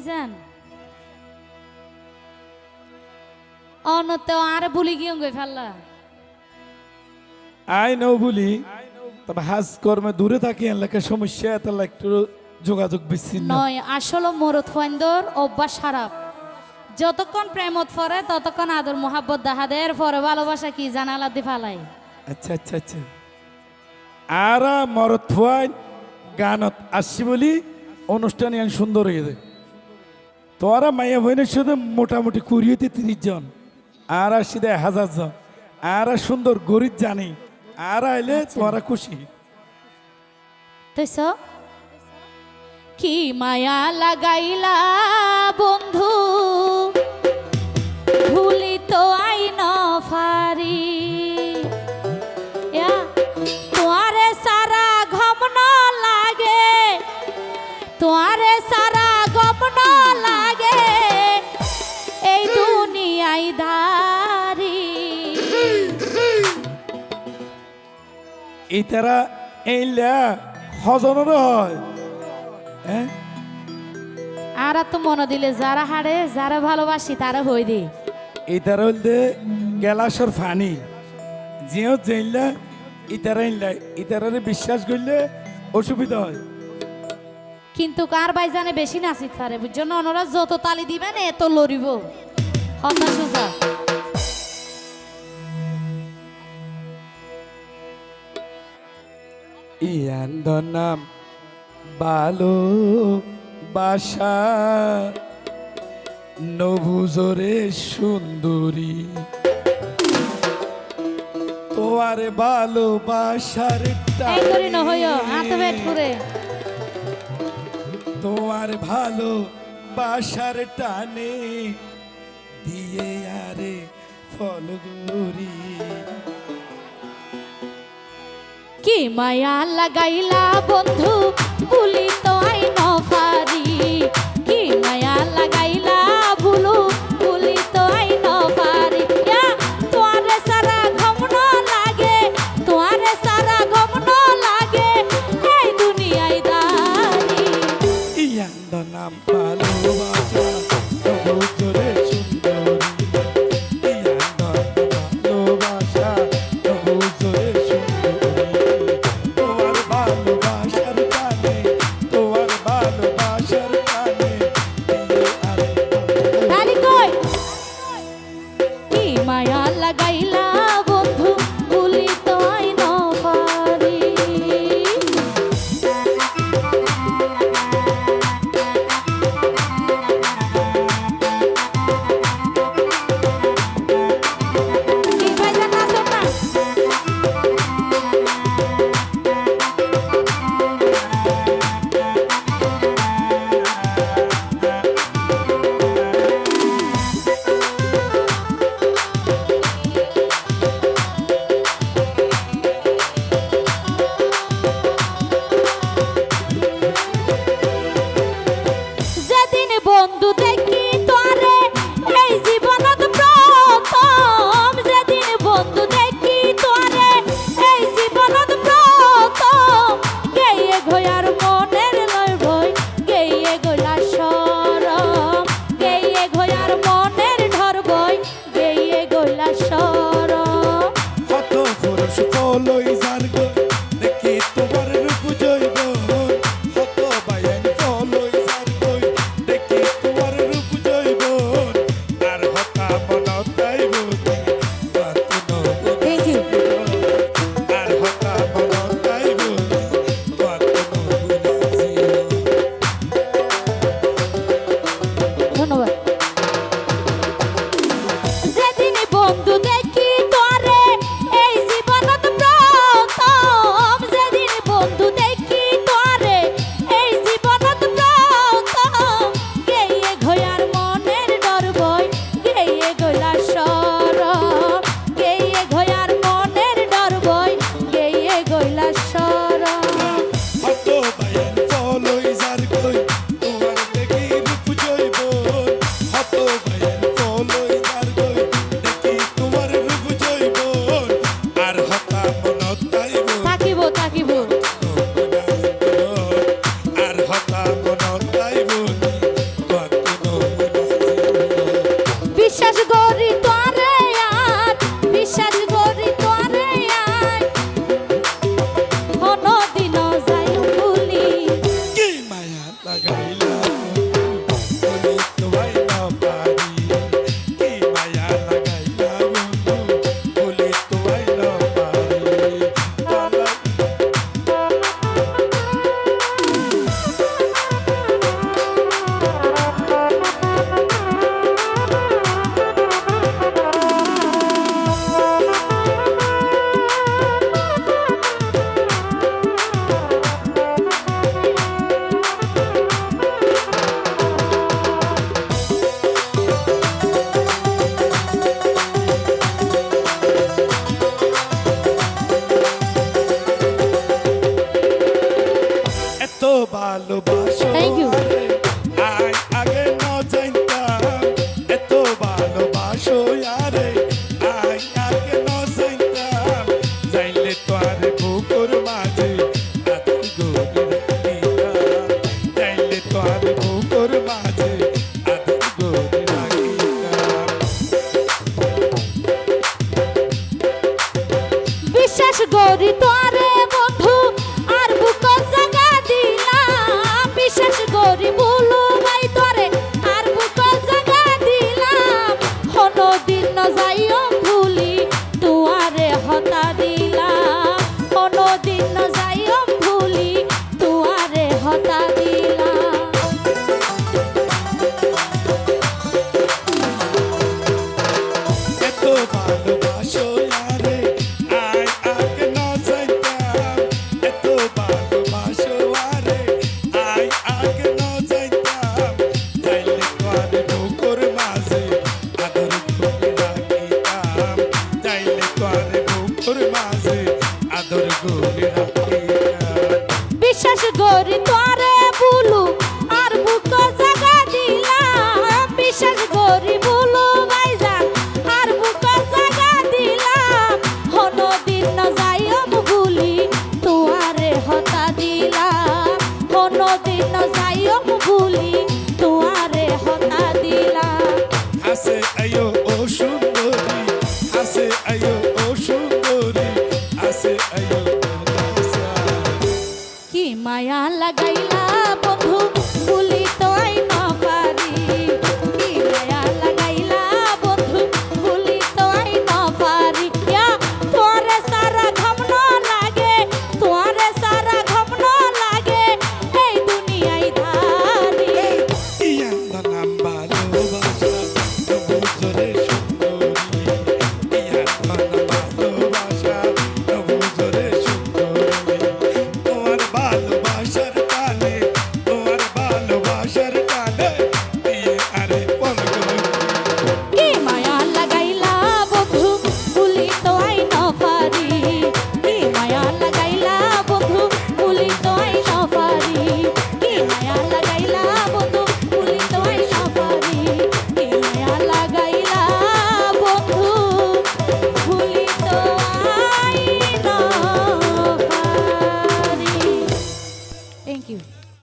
ভাইজান অনত আর ভুলি গিয়ে ফেললা? আই নও বলি। তবে হাজ কর্মে দূরে থাকি সমস্যা এত একটু যোগাযোগ বিচ্ছিন্ন। নয় আসলে মরত ফাইন্দর অভ্যাস খারাপ। যতক্ষণ প্রেমত ফরে ততক্ষণ আদর মোহাব্বত এর পরে ভালোবাসা কি জানালা দি ফালাই। আচ্ছা আচ্ছা আচ্ছা। আর মরত ফুয়াই গানত আসছি বলি অনুষ্ঠান সুন্দর হয়ে যায় তোরা মাইয়া বইনের সাথে মোটামুটি কুড়িয়েতে তিরিশ জন আর আসছি দেয় হাজার জন আর সুন্দর গরিব জানি আর আইলে তোরা খুশি। কি মায়া লাগাইলা বন্ধু? ভুলি তো আই ন ফারি তোয়ারে সারা ঘম ন লাগে তোয়ারে সারা এই তারা এইলা হজনের হয়। হ্যাঁ আর তো মনে দিলে যারা হারে যারা ভালোবাসি তারা হই দি। ইতার হইলে গেলাসর ফানি। জিও জেনলা ইতারা ইনলা ইতারারে বিশ্বাস করলে অসুবিধা হয়। কিন্তু কার বাইজানে বেশি নাচিত পারে বুঝছ ওনারা যত তালি দিবেন এত লড়িব। কথা সোজা ইয়ান্দ নাম বালো বাসা নভুজরে সুন্দরী। তোমার ভালোবাসার তোমার ভালো বাসার টানে দিয়ে আরে ফলগুরি কি মায়া লাগাইলা বন্ধু বুলি তো আইন ফারি ভালোবাসো। থ্যাংক ইউ আগে না জানতাম এত ভালোবাসো আরে। আগে না জানতাম জানলে তো আর বুকুর মাঝে আগুন গড়ে দিতাম। জানলে তো আর বুকুর গো